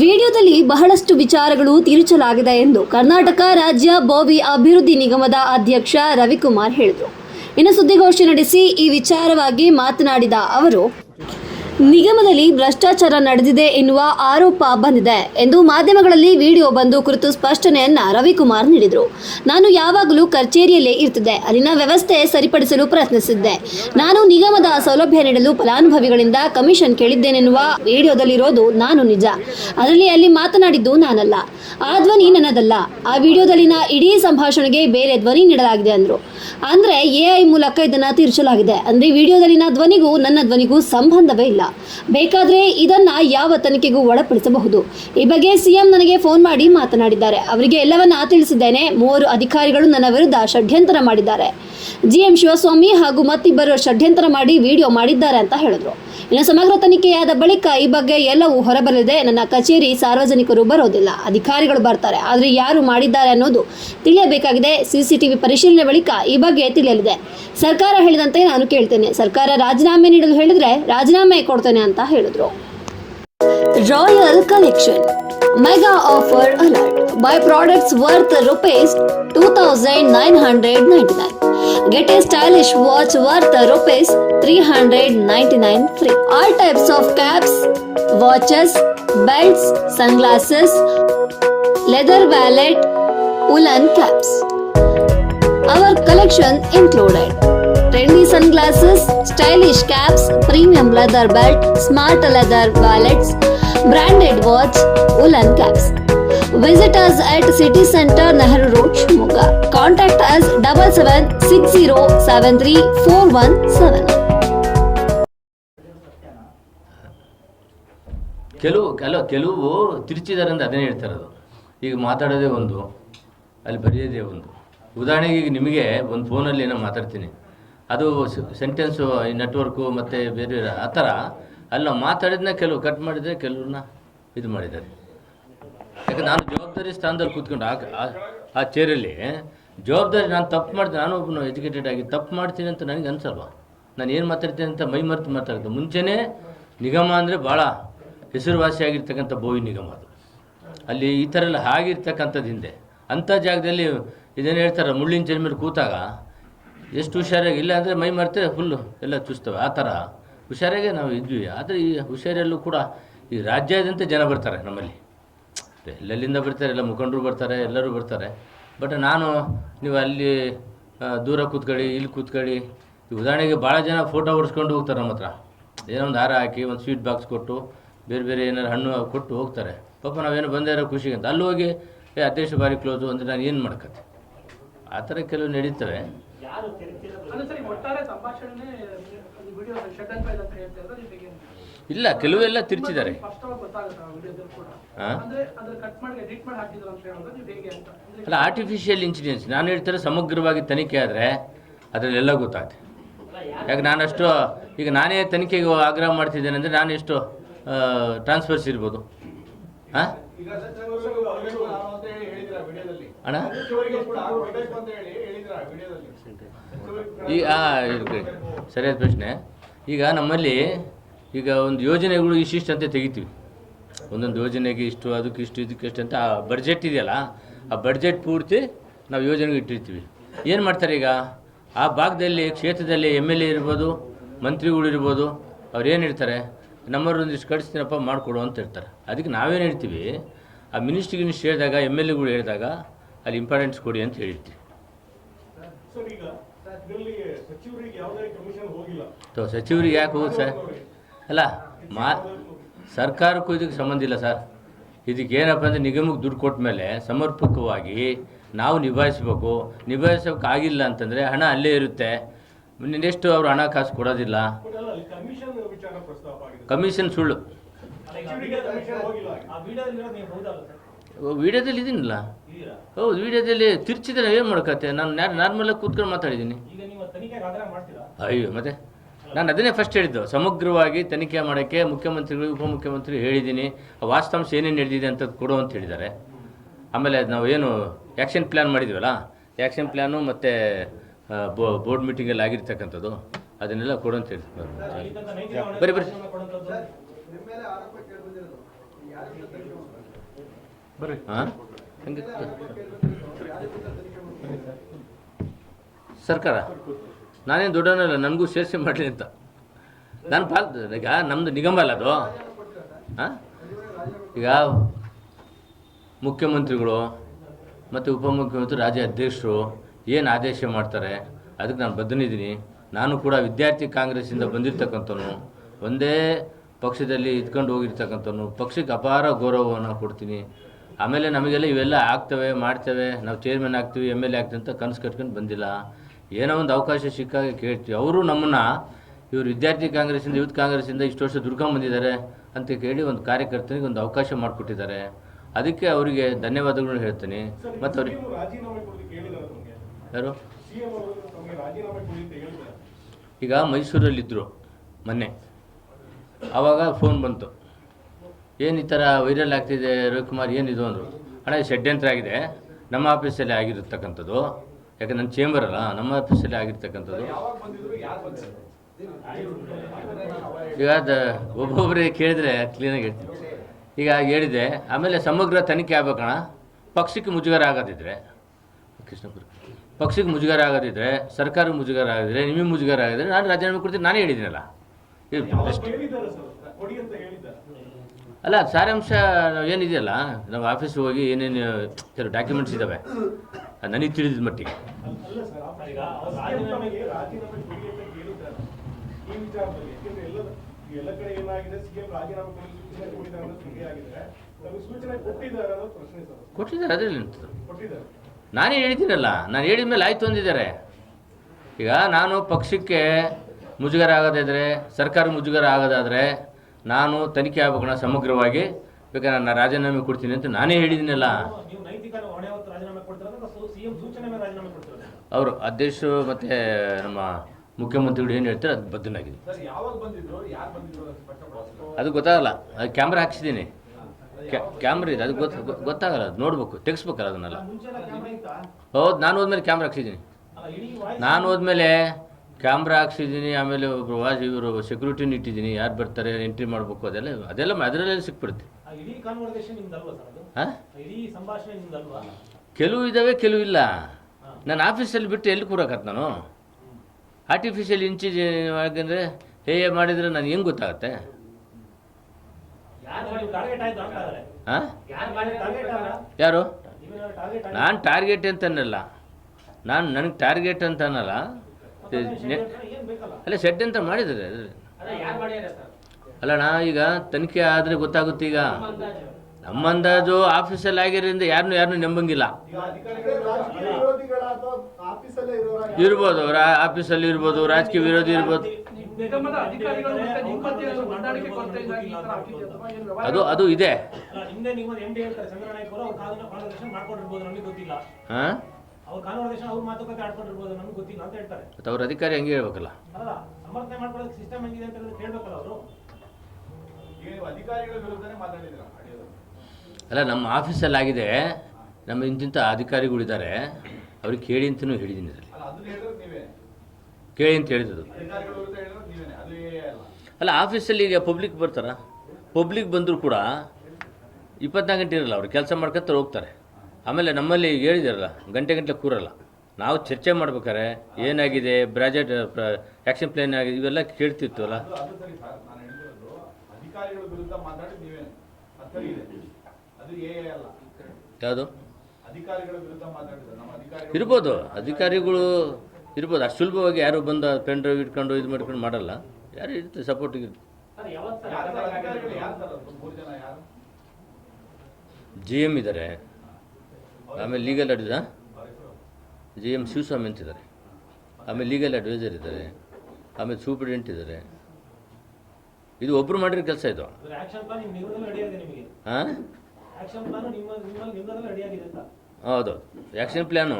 ವಿಡಿಯೋದಲ್ಲಿ ಬಹಳಷ್ಟು ವಿಚಾರಗಳು ತಿರುಚಲಾಗಿದೆ ಎಂದು ಕರ್ನಾಟಕ ರಾಜ್ಯ ಬೋವಿ ಅಭಿವೃದ್ಧಿ ನಿಗಮದ ಅಧ್ಯಕ್ಷ ರವಿಕುಮಾರ್ ಹೇಳಿದರು. ಇನ್ನು ಸುದ್ದಿಗೋಷ್ಠಿ ನಡೆಸಿ ಈ ವಿಚಾರವಾಗಿ ಮಾತನಾಡಿದ ಅವರು ನಿಗಮದಲ್ಲಿ ಭ್ರಷ್ಟಾಚಾರ ನಡೆದಿದೆ ಎನ್ನುವ ಆರೋಪ ಬಂದಿದೆ ಎಂದು ಮಾಧ್ಯಮಗಳಲ್ಲಿ ವಿಡಿಯೋ ಬಂದು ಕುರಿತು ಸ್ಪಷ್ಟನೆಯನ್ನ ರವಿಕುಮಾರ್ ನೀಡಿದರು. ನಾನು ಯಾವಾಗಲೂ ಕಚೇರಿಯಲ್ಲೇ ಇರ್ತಿದ್ದೆ. ಅಲ್ಲಿನ ವ್ಯವಸ್ಥೆ ಸರಿಪಡಿಸಲು ಪ್ರಯತ್ನಿಸಿದ್ದೆ. ನಾನು ನಿಗಮದ ಸೌಲಭ್ಯ ನೀಡಲು ಫಲಾನುಭವಿಗಳಿಂದ ಕಮಿಷನ್ ಕೇಳಿದ್ದೇನೆನ್ನುವ ವಿಡಿಯೋದಲ್ಲಿರೋದು ನಾನು ನಿಜ. ಅದರಲ್ಲಿ ಅಲ್ಲಿ ಮಾತನಾಡಿದ್ದು ನಾನಲ್ಲ. ಆ ಧ್ವನಿ ನನ್ನದಲ್ಲ. ಆ ವಿಡಿಯೋದಲ್ಲಿನ ಇಡೀ ಸಂಭಾಷಣೆಗೆ ಬೇರೆ ಧ್ವನಿ ನೀಡಲಾಗಿದೆ ಅಂದರು. ಅಂದ್ರೆ ಎಐ ಮೂಲಕ ಇದನ್ನ ತಿರುಚಲಾಗಿದೆ ಅಂದ್ರೆ ವಿಡಿಯೋದಲ್ಲಿನ ಧ್ವನಿಗೂ ನನ್ನ ಧ್ವನಿಗೂ ಸಂಬಂಧವೇ ಇಲ್ಲ. ಬೇಕಾದ್ರೆ ಇದನ್ನ ಯಾವ ತನಿಖೆಗೂ ಒಳಪಡಿಸಬಹುದು. ಈ ಬಗ್ಗೆ ಸಿಎಂ ನನಗೆ ಫೋನ್ ಮಾಡಿ ಮಾತನಾಡಿದ್ದಾರೆ. ಅವರಿಗೆ ಎಲ್ಲವನ್ನ ತಿಳಿಸಿದ್ದೇನೆ. ಮೂವರು ಅಧಿಕಾರಿಗಳು ನನ್ನ ವಿರುದ್ಧ ಷಡ್ಯಂತರ ಮಾಡಿದ್ದಾರೆ. ಜಿಎಂ ಶಿವಸ್ವಾಮಿ ಹಾಗೂ ಮತ್ತಿಬ್ಬರು ಷಡ್ಯಂತರ ಮಾಡಿ ವಿಡಿಯೋ ಮಾಡಿದ್ದಾರೆ ಅಂತ ಹೇಳಿದ್ರು. ಇನ್ನು ಸಮಗ್ರ ತನಿಖೆಯಾದ ಬಳಿಕ ಈ ಬಗ್ಗೆ ಎಲ್ಲವೂ ಹೊರಬರಲಿದೆ. ನನ್ನ ಕಚೇರಿ ಸಾರ್ವಜನಿಕರು ಬರೋದಿಲ್ಲ. ಅಧಿಕಾರಿಗಳು ಬರ್ತಾರೆ. ಆದರೆ ಯಾರು ಮಾಡಿದ್ದಾರೆ ಅನ್ನೋದು ತಿಳಿಯಬೇಕಾಗಿದೆ. ಸಿಸಿಟಿವಿ ಪರಿಶೀಲನೆ ಬಳಿಕ ಈ ಬಗ್ಗೆ ತಿಳಿಯಲಿದೆ. ಸರ್ಕಾರ ಹೇಳಿದಂತೆ ನಾನು ಕೇಳ್ತೇನೆ. ಸರ್ಕಾರ ರಾಜೀನಾಮೆ ನೀಡಲು ಹೇಳಿದ್ರೆ ರಾಜೀನಾಮೆ ಕೊಡ್ತೇನೆ ಅಂತ ಹೇಳಿದ್ರು. Royal collection. Mega offer alert. Buy products worth rupees 2999. Get a stylish watch worth rupees 399 free. All types of caps, watches, belts, sunglasses, leather wallet, woolen caps. Our collection included trendy sunglasses stylish caps premium leather belt smart leather wallets branded watch woollen caps visitors at city centre Nehru road Shivamogga contact us double seven six zero seven three four one seven ಕೆಲವು ಕೆಲವು ತಿರುಚಿದಾರೆ ಅಂತ ಅದನ್ನೇ ಹೇಳ್ತಾರೆ ಅದು. ಈಗ ಮಾತಾಡೋದೇ ಒಂದು, ಅಲ್ಲಿ ಬರೆಯೋದೇ ಒಂದು. ಉದಾಹರಣೆಗೆ ಈಗ ನಿಮಗೆ ಒಂದು ಫೋನಲ್ಲಿ ನಾನು ಮಾತಾಡ್ತೀನಿ. ಅದು ಸೆಂಟೆನ್ಸು ಈ ನೆಟ್ವರ್ಕು ಮತ್ತು ಬೇರೆ ಬೇರೆ, ಆ ಥರ. ಅಲ್ಲಿ ನಾವು ಮಾತಾಡಿದ್ನ ಕೆಲವು ಕಟ್ ಮಾಡಿದರೆ ಕೆಲವ್ರನ್ನ ಇದು ಮಾಡಿದ್ದಾರೆ. ಯಾಕಂದ್ರೆ ನಾನು ಜವಾಬ್ದಾರಿ ಸ್ಥಾನದಲ್ಲಿ ಕೂತ್ಕೊಂಡು ಆ, ಆ- ಚೇರಲ್ಲಿ ಜವಾಬ್ದಾರಿ ನಾನು ತಪ್ಪು ಮಾಡ್ತೀನಿ ನಾನು ಒಬ್ಬನು ಎಜುಕೇಟೆಡ್ ಆಗಿ ತಪ್ಪು ಮಾಡ್ತೀನಿ ಅಂತ ನನಗೆ ಅನ್ಸಲ್ವ? ನಾನು ಏನು ಮಾತಾಡ್ತೀನಿ ಅಂತ ಮೈ ಮರೆತು ಮಾತಾಡ್ತೀನಿ ಮುಂಚೆನೇ ನಿಗಮ ಅಂದರೆ ಭಾಳ ಹೆಸರುವಾಸಿಯಾಗಿರ್ತಕ್ಕಂಥ ಬೋವಿ ನಿಗಮ ಅದು. ಅಲ್ಲಿ ಈ ಥರ ಎಲ್ಲ ಆಗಿರ್ತಕ್ಕಂಥದ್ದು ಹಿಂದೆ. ಅಂಥ ಜಾಗದಲ್ಲಿ ಇದೇನು ಹೇಳ್ತಾರೆ ಮುಳ್ಳಿನ ಜನ್ಮೇಲೆ ಮೇಲೆ ಕೂತಾಗ ಎಷ್ಟು ಹುಷಾರಾಗಿ, ಇಲ್ಲ ಅಂದರೆ ಮೈ ಮರ್ತೇವೆ ಫುಲ್ಲು ಎಲ್ಲ ಚುಸ್ತವೆ ಆ ಥರ ಹುಷಾರಾಗೆ ನಾವು ಇದ್ವಿ. ಆದರೆ ಈ ಹುಷಾರಿಯಲ್ಲೂ ಕೂಡ ಈ ರಾಜ್ಯಾದ್ಯಂತ ಜನ ಬರ್ತಾರೆ ನಮ್ಮಲ್ಲಿ. ಎಲ್ಲೆಲ್ಲಿಂದ ಬರ್ತಾರೆ, ಎಲ್ಲ ಮುಖಂಡರು ಬರ್ತಾರೆ, ಎಲ್ಲರೂ ಬರ್ತಾರೆ. ಬಟ್ ನಾನು, ನೀವು ಅಲ್ಲಿ ದೂರ ಕೂತ್ಕೊಳ್ಳಿ, ಇಲ್ಲಿ ಕೂತ್ಕೊಳ್ಳಿ ಉದಾಹರಣೆಗೆ ಭಾಳ ಜನ ಫೋಟೋ ಹೊಡ್ಸ್ಕೊಂಡು ಹೋಗ್ತಾರೆ ನಮ್ಮ ಹತ್ರ. ಏನೋ ಒಂದು ಹಾರ ಹಾಕಿ, ಒಂದು ಸ್ವೀಟ್ ಬಾಕ್ಸ್ ಕೊಟ್ಟು, ಬೇರೆ ಬೇರೆ ಏನಾರು ಹಣ್ಣು ಕೊಟ್ಟು ಹೋಗ್ತಾರೆ. ಪಾಪ ನಾವೇನು ಬಂದೇ ಇರೋ ಖುಷಿಗೆ ಅಂತ. ಅಲ್ಲಿ ಹೋಗಿ, ಏ, ಅಧ್ಯಕ್ಷ ಬಾರಿ ಕ್ಲೋಸು ಅಂದರೆ ನಾನು ಏನು ಮಾಡ್ಕತ್ತೆ? ಆ ಥರ ಕೆಲವು ನಡೀತವೆ. ಅಲ್ಲ ಸರಿ ಒಟ್ಟಾರೆ ಸಂಭಾಷಣೆ ವಿಡಿಯೋ ಅಂತ ಇಲ್ಲ ಕೆಲವೆಲ್ಲ ತಿರ್ಚಿದ್ದಾರೆ. ಸ್ಪಷ್ಟವಾಗಿ ಗೊತ್ತಾಗುತ್ತೆ ಆ ವಿಡಿಯೋದಲ್ಲಿ ಕೂಡ. ಹಾಂ? ಅಂದ್ರೆ ಅದ್ರ ಕಟ್ ಮಾಡಿ ಎಡಿಟ್ ಮಾಡಿ ಹಾಕಿದ್ರು ಅಂತ ಹೇಳಿದ್ರೆ ನೀವು ಹೇಗೆ ಅಂತ? ಅಲ್ಲ ಆರ್ಟಿಫಿಷಿಯಲ್ ಇನ್ಸಿಡೆನ್ಸ್ ನಾನು ಹೇಳ್ತಾರೆ ಸಮಗ್ರವಾಗಿ ತನಿಖೆ ಆದರೆ ಅದರಲ್ಲೆಲ್ಲ ಗೊತ್ತಾಗುತ್ತೆ. ಯಾಕೆ ನಾನಷ್ಟು ಈಗ ನಾನೇ ತನಿಖೆಗೆ ಆಗ್ರಹ ಮಾಡ್ತಿದ್ದೇನೆ ಅಂದರೆ ನಾನು ಎಷ್ಟು ಟ್ರಾನ್ಸ್ಫರ್ಸ್ ಇರ್ಬೋದು. ಹಾಂ? ಅಣ್ಣ? ಈ ಸರಿಯಾದ ಪ್ರಶ್ನೆ. ಈಗ ನಮ್ಮಲ್ಲಿ ಈಗ ಒಂದು ಯೋಜನೆಗಳು ಇಷ್ಟಿಷ್ಟು ಅಂತ ತೆಗಿತೀವಿ. ಒಂದೊಂದು ಯೋಜನೆಗೆ ಇಷ್ಟು, ಅದಕ್ಕೆ ಇಷ್ಟು, ಇದಕ್ಕೆ ಇಷ್ಟು ಅಂತ ಆ ಬಡ್ಜೆಟ್ ಇದೆಯಲ್ಲ, ಆ ಬಡ್ಜೆಟ್ ಪೂರ್ತಿ ನಾವು ಯೋಜನೆಗೆ ಇಟ್ಟಿರ್ತೀವಿ. ಏನು ಮಾಡ್ತಾರೆ ಈಗ? ಆ ಭಾಗದಲ್ಲಿ, ಕ್ಷೇತ್ರದಲ್ಲಿ ಎಂ ಎಲ್ ಎ ಇರ್ಬೋದು, ಮಂತ್ರಿಗಳು ಇರ್ಬೋದು, ಅವ್ರು ಏನು ಇರ್ತಾರೆ ನಮ್ಮವ್ರೊಂದಿಷ್ಟು ಕಳಿಸ್ತೀನಪ್ಪ ಮಾಡಿಕೊಡು ಅಂತ ಇರ್ತಾರೆ ಅದಕ್ಕೆ ನಾವೇನು ಹೇಳ್ತೀವಿ? ಆ ಮಿನಿಸ್ಟ್ರಿಗೆ ಹೇಳಿದಾಗ ಎಂ ಎಲ್ ಎಗಳು ಹೇಳಿದಾಗ, ಅಲ್ಲಿ ಇಂಪಾರ್ಟೆನ್ಸ್ ಕೊಡಿ ಅಂತ ಹೇಳಿರ್ತೀವಿ. ಸಚಿವರಿಗೆ ಯಾಕೆ ಹೋಗುದು ಸರ್? ಅಲ್ಲ ಮಾ ಸರ್ಕಾರಕ್ಕೂ ಇದಕ್ಕೆ ಸಂಬಂಧ ಇಲ್ಲ ಸರ್. ಇದಕ್ಕೆ ಏನಪ್ಪ ಅಂದರೆ ನಿಗಮಕ್ಕೆ ದುಡ್ಡು ಕೊಟ್ಟ ಮೇಲೆ ಸಮರ್ಪಕವಾಗಿ ನಾವು ನಿಭಾಯಿಸ್ಬೇಕು. ನಿಭಾಯಿಸೋಕೆ ಆಗಿಲ್ಲ ಅಂತಂದರೆ ಹಣ ಅಲ್ಲೇ ಇರುತ್ತೆ. ನೆಕ್ಸ್ಟ್ ಅವರು ಹಣ ಕಾಸು ಕೊಡೋದಿಲ್ಲ. ಕಮಿಷನ್ ಸುಳ್ಳು. ವಿಡಿಯೋದಲ್ಲಿ ಇದೀನಲ್ಲ. ಹೌದು ವಿಡಿಯೋದಲ್ಲಿ ತಿರ್ಚಿದ್ರೆ ಏನು ಮಾಡ್ಕತ್ತೆ ನಾನು ನಾರ್ಮಲಾಗಿ ಕೂತ್ಕೊಂಡು ಮಾತಾಡಿದ್ದೀನಿ. ಅಯ್ಯೋ ಮತ್ತೆ? ನಾನು ಅದನ್ನೇ ಫಸ್ಟ್ ಹೇಳಿದ್ದು. ಸಮಗ್ರವಾಗಿ ತನಿಖೆ ಮಾಡೋಕ್ಕೆ ಮುಖ್ಯಮಂತ್ರಿಗಳು ಉಪಮುಖ್ಯಮಂತ್ರಿ ಹೇಳಿದ್ದೀನಿ. ಆ ವಾಸ್ತವಾಂಶ ಏನೇನು ನಡೆದಿದೆ ಅಂತ ಕೊಡು ಅಂತ ಹೇಳಿದ್ದಾರೆ. ಆಮೇಲೆ ನಾವು ಏನು ಆ್ಯಕ್ಷನ್ ಪ್ಲ್ಯಾನ್ ಮಾಡಿದ್ವಲ್ಲ? ಆ್ಯಕ್ಷನ್ ಪ್ಲ್ಯಾನು ಮತ್ತು ಬೋರ್ಡ್ ಮೀಟಿಂಗಲ್ಲಿ ಆಗಿರ್ತಕ್ಕಂಥದ್ದು. ಅದನ್ನೆಲ್ಲ ಕೊಡು ಅಂತ ಹೇಳ್ತಾರೆ ಬರೀ ಬರೀ. ಹಾಂ? ಸರ್ಕಾರ, ನಾನೇನು ದುಡ್ಡನಲ್ಲ ನನಗೂ ಸೇರಿಸಿ ಮಾಡಲಿ ಅಂತ. ನಾನು ಪಾಲ್, ಈಗ ನಮ್ಮದು ನಿಗಮ ಅಲ್ಲ ಅದು. ಹಾಂ? ಈಗ ಮುಖ್ಯಮಂತ್ರಿಗಳು ಮತ್ತು ಉಪಮುಖ್ಯಮಂತ್ರಿ, ರಾಜ್ಯ ಅಧ್ಯಕ್ಷರು ಏನು ಆದೇಶ ಮಾಡ್ತಾರೆ, ಅದಕ್ಕೆ ನಾನು ಬದ್ಧನಿದೀನಿ ನಾನು ಕೂಡ ವಿದ್ಯಾರ್ಥಿ ಕಾಂಗ್ರೆಸ್ಸಿಂದ ಬಂದಿರ್ತಕ್ಕಂಥವನು, ಒಂದೇ ಪಕ್ಷದಲ್ಲಿ ಇದ್ಕೊಂಡು ಹೋಗಿರ್ತಕ್ಕಂಥವನು, ಪಕ್ಷಕ್ಕೆ ಅಪಾರ ಗೌರವವನ್ನು ಕೊಡ್ತೀನಿ. ಆಮೇಲೆ ನಮಗೆಲ್ಲ ಇವೆಲ್ಲ ಆಗ್ತವೆ ಮಾಡ್ತೇವೆ ನಾವು ಚೇರ್ಮನ್ ಆಗ್ತೀವಿ ಎಂ ಎಲ್ ಎ ಆಗ್ತೀವಿ ಅಂತ ಕನಸು ಕಟ್ಕೊಂಡು ಬಂದಿಲ್ಲ. ಏನೋ ಒಂದು ಅವಕಾಶ ಸಿಕ್ಕಾಗ ಕೇಳ್ತೀವಿ. ಅವರು ನಮ್ಮನ್ನು ಇವರು ವಿದ್ಯಾರ್ಥಿ ಕಾಂಗ್ರೆಸ್ಸಿಂದ ಯೂತ್ ಕಾಂಗ್ರೆಸ್ಸಿಂದ ಇಷ್ಟು ವರ್ಷ ದುರ್ಗಮ್ ಬಂದಿದ್ದಾರೆ ಅಂತ ಕೇಳಿ ಒಂದು ಕಾರ್ಯಕರ್ತನಿಗೆ ಒಂದು ಅವಕಾಶ ಮಾಡಿಕೊಟ್ಟಿದ್ದಾರೆ. ಅದಕ್ಕೆ ಅವರಿಗೆ ಧನ್ಯವಾದಗಳು ಹೇಳ್ತೀನಿ. ಮತ್ತು ಅವ್ರಿಗೆ ಯಾರು? ಈಗ ಮೈಸೂರಲ್ಲಿದ್ದರು ಮೊನ್ನೆ. ಆವಾಗ ಫೋನ್ ಬಂತು. ಏನು ಈ ಥರ ವೈರಲ್ ಆಗ್ತಿದೆ ರವಿಕುಮಾರ್ ಏನಿದು ಅಂದರು. ಅಣ್ಣ ಷಡ್ಯಂತ್ರ ಆಗಿದೆ. ನಮ್ಮ ಆಫೀಸಲ್ಲೇ ಆಗಿರತಕ್ಕಂಥದ್ದು. ಯಾಕೆ ನನ್ನ ಚೇಂಬರ್ ಅಲ್ಲ, ನಮ್ಮ ಆಫೀಸಲ್ಲೇ ಆಗಿರ್ತಕ್ಕಂಥದ್ದು. ಈಗ ಅದು ಒಬ್ಬೊಬ್ಬರೇ ಕೇಳಿದ್ರೆ ಕ್ಲೀನಾಗಿ ಹೇಳ್ತೀನಿ. ಈಗ ಹೇಳಿದೆ, ಆಮೇಲೆ ಸಮಗ್ರ ತನಿಖೆ ಆಗ್ಬೇಕಣ್ಣ ಪಕ್ಷಕ್ಕೆ ಮುಜುಗರ ಆಗೋದಿದ್ರೆ, ಕೃಷ್ಣಪುರ. ಪಕ್ಷಕ್ಕೆ ಮುಜುಗರ ಆಗೋದಿದ್ರೆ, ಸರ್ಕಾರಕ್ಕೆ ಮುಜುಗರ ಆಗಿದ್ರೆ ನಿಮಗೆ ಮುಜುಗರ ಆಗಿದ್ರೆ ನಾನು ರಾಜೀನಾಮೆ ಕೊಡ್ತೀನಿ, ನಾನೇ ಹೇಳಿದ್ದೀನಲ್ಲ. ಅಲ್ಲ, ಸಾರಾಂಶ ಏನಿದೆಯಲ್ಲ, ನಾವು ಆಫೀಸ್ ಹೋಗಿ ಏನೇನು, ಕೆಲವು ಡಾಕ್ಯುಮೆಂಟ್ಸ್ ಇದ್ದಾವೆ ಅದು ನನಗೆ ತಿಳಿದಿದ್ದ ಮಟ್ಟಿಗೆ. ಕೊಟ್ಟಿದ್ದಾರೆ, ಅದರಲ್ಲಿ ಕೊಟ್ಟಿದ್ದಾರೆ ನಾನೇ ಹೇಳಿದ್ದೀನಲ್ಲ, ನಾನು ಹೇಳಿದ ಮೇಲೆ ಆಯ್ತು ಅಂದಿದ್ದಾರೆ. ಈಗ ನಾನು ಪಕ್ಷಕ್ಕೆ ಮುಜುಗರ ಆಗೋದಾದರೆ ಸರ್ಕಾರ ಮುಜುಗರ ಆಗೋದಾದರೆ ನಾನು ತನಿಖೆ ಆಗ್ಬೇಕಣ್ಣ ಸಮಗ್ರವಾಗಿ ಬೇಕಾದ್ರೆ ನಾನು ರಾಜೀನಾಮೆ ಕೊಡ್ತೀನಿ ಅಂತ ನಾನೇ ಹೇಳಿದ್ದೀನಲ್ಲ ಅವರು ಅಧ್ಯಕ್ಷರು ಮತ್ತು ನಮ್ಮ ಮುಖ್ಯಮಂತ್ರಿಗಳು ಏನು ಹೇಳ್ತಾರೆ ಅದು ಬದ್ಧನಾಗಿದೆ. ಅದು ಗೊತ್ತಾಗಲ್ಲ, ಅದು ಕ್ಯಾಮ್ರಾ ಹಾಕ್ಸಿದ್ದೀನಿ. ಕ್ಯಾಮ್ರಾ ಇದೆ, ಅದು ಗೊತ್ತ ಗೊತ್ತಾಗಲ್ಲ, ಅದು ನೋಡ್ಬೇಕು, ತೆಗಿಸ್ಬೇಕಲ್ಲ ಅದನ್ನೆಲ್ಲ. ಹೌದು, ನಾನು ಹೋದ್ಮೇಲೆ ಕ್ಯಾಮ್ರಾ ಹಾಕ್ಸಿದ್ದೀನಿ. ನಾನು ಹೋದ್ಮೇಲೆ ಕ್ಯಾಮ್ರಾ ಹಾಕ್ಸಿದ್ದೀನಿ ಆಮೇಲೆ ಒಬ್ಬರು ವಾಚ್ ಇವರು ಸೆಕ್ಯೂರಿಟಿನ ಇಟ್ಟಿದ್ದೀನಿ ಯಾರು ಬರ್ತಾರೆ ಎಂಟ್ರಿ ಮಾಡಬೇಕು ಅದೆಲ್ಲ ಅದೆಲ್ಲ ಅದರಲ್ಲೇ ಸಿಕ್ಬಿಡುತ್ತೆ. ಕೆಲವು ಇದ್ದಾವೆ ಕೆಲವು ಇಲ್ಲ. ನಾನು ಆಫೀಸಲ್ಲಿ ಬಿಟ್ಟು ಎಲ್ಲಿ ಕೂರಕತ್ತೆ ನಾನು? ಆರ್ಟಿಫಿಷಿಯಲ್ ಇಂಚೇಜ್ ಯಾಕಂದರೆ ಹೇಗೆ ಮಾಡಿದರೆ ನಾನು ಹೆಂಗೆ ಗೊತ್ತಾಗತ್ತೆ? ಹಾಂ? ಯಾರು ನಾನು ಟಾರ್ಗೆಟ್ ಅಂತ ಅನ್ನಲ್ಲ ನಾನು ನನಗೆ ಟಾರ್ಗೆಟ್ ಅಂತ ಅಲ್ಲ ಸೆಟ್ ಅಂತ ಮಾಡಿದ್ದಾರೆ ಅಲ್ಲಣ್ಣ ಈಗ ತನಿಖೆ ಆದರೆ ಗೊತ್ತಾಗುತ್ತೆ ಈಗ. ನಮ್ಮ ಅಂದಾಜು ಆಫೀಸಲ್ಲಿ ಆಗಿರೋದ್ರಿಂದ ಯಾರನ್ನೂ ಯಾರನ್ನೂ ನಂಬಂಗಿಲ್ಲ. ಇರ್ಬೋದು ಆಫೀಸಲ್ಲಿ ಇರ್ಬೋದು ರಾಜಕೀಯ ವಿರೋಧಿ ಇರ್ಬೋದು. ಅದು ಅದು ಇದೆ. ಅಲ್ಲ ಅವರು ಗೊತ್ತಿಲ್ಲ ಹಾಂ ಅವ್ರ ಮಾತುಕತೆ ಆಡ್ಕೊಂಡಿರ್ಬೋದು ನಮ್ಗೆ ಗೊತ್ತಿಲ್ಲ ಅಂತ ಹೇಳ್ತಾರೆ. ಮತ್ತು ಅವ್ರ ಅಧಿಕಾರಿ ಹಂಗೆ ಹೇಳ್ಬೇಕಲ್ಲ? ಅಲ್ಲ ಸಮರ್ಥನೆ ಮಾಡ್ಕೊಳ್ಳೋಕೆ ಸಿಸ್ಟಮ್ ಹೆಂಗಿದೆ ಅಂತ ಹೇಳಿ ಕೇಳ್ಬೇಕಲ್ಲ ಅವರು. ಈಗ ನೀವು ಅಧಿಕಾರಿಗಳ ವಿರುದ್ಧನೇ ಮಾತಾಡಿದ್ರ ಅಲ್ಲ ನಮ್ಮ ಆಫೀಸಲ್ಲಿ ಆಗಿದೆ. ನಮ್ಮ ಇಂತಿಂಥ ಅಧಿಕಾರಿಗಳಿದ್ದಾರೆ ಅವ್ರಿಗೆ ಕೇಳಿ ಅಂತಲೂ ಹೇಳಿದ್ದೀನಿ ಇದರಲ್ಲಿ. ಅಲ್ಲ ಅದನ್ನ ಹೇಳಿದ್ರೆ ನೀವೇ. ಕೇಳಿ ಅಂತ ಹೇಳಿದ್ರು ಅಧಿಕಾರಿಗಳ ವಿರುದ್ಧ ಹೇಳಿದ್ರೆ ನೀವೇನೆ ಅದು ಅಲ್ಲ. ಅಲ್ಲ ಆಫೀಸಲ್ಲಿ ಈಗ ಪಬ್ಲಿಕ್ ಬರ್ತಾರ? ಪಬ್ಲಿಕ್ ಬಂದರೂ ಕೂಡ ಇಪ್ಪತ್ನಾಲ್ಕು ಗಂಟೆ ಇರಲ್ಲ ಅವ್ರು ಕೆಲಸ ಮಾಡ್ಕೊತಾರೆ ಹೋಗ್ತಾರೆ. ಆಮೇಲೆ ನಮ್ಮಲ್ಲಿ ಹೇಳಿದಾರಲ್ಲ ಗಂಟೆ ಗಂಟೆ ಕೂರಲ್ಲ. ನಾವು ಚರ್ಚೆ ಮಾಡ್ಬೇಕಾದ್ರೆ ಏನಾಗಿದೆ ಬ್ರಾಜೆಟ್ ಆ್ಯಕ್ಷನ್ ಪ್ಲಾನ್ ಆಗಿದೆ ಇವೆಲ್ಲ ಅಲ್ಲ ಯಾವುದು? ಇರ್ಬೋದು ಅಧಿಕಾರಿಗಳು ಇರ್ಬೋದು. ಅಷ್ಟು ಸುಲಭವಾಗಿ ಯಾರು ಬಂದು ಪೆನ್ ಡ್ರೈವ್ ಇಟ್ಕೊಂಡು ಇದು ಮಾಡ್ಕೊಂಡು ಮಾಡಲ್ಲ. ಯಾರು ಇರುತ್ತೆ ಸಪೋರ್ಟಿಗೆ ಜಿ ಎಂ ಇದ್ದಾರೆ. ಆಮೇಲೆ legal adviser G M Shivaswamy ಅಂತಿದ್ದಾರೆ. ಆಮೇಲೆ ಲೀಗಲ್ ಅಡ್ವೈಸರ್ ಇದ್ದಾರೆ. ಆಮೇಲೆ ಸೂಪ್ರಿಡೆಂಟ್ ಇದ್ದಾರೆ. ಇದು ಒಬ್ಬರು ಮಾಡಿರೋ ಕೆಲಸ ಇದು. ಹಾಂ? ಹೌದು. ಆ್ಯಕ್ಷನ್ ಪ್ಲ್ಯಾನು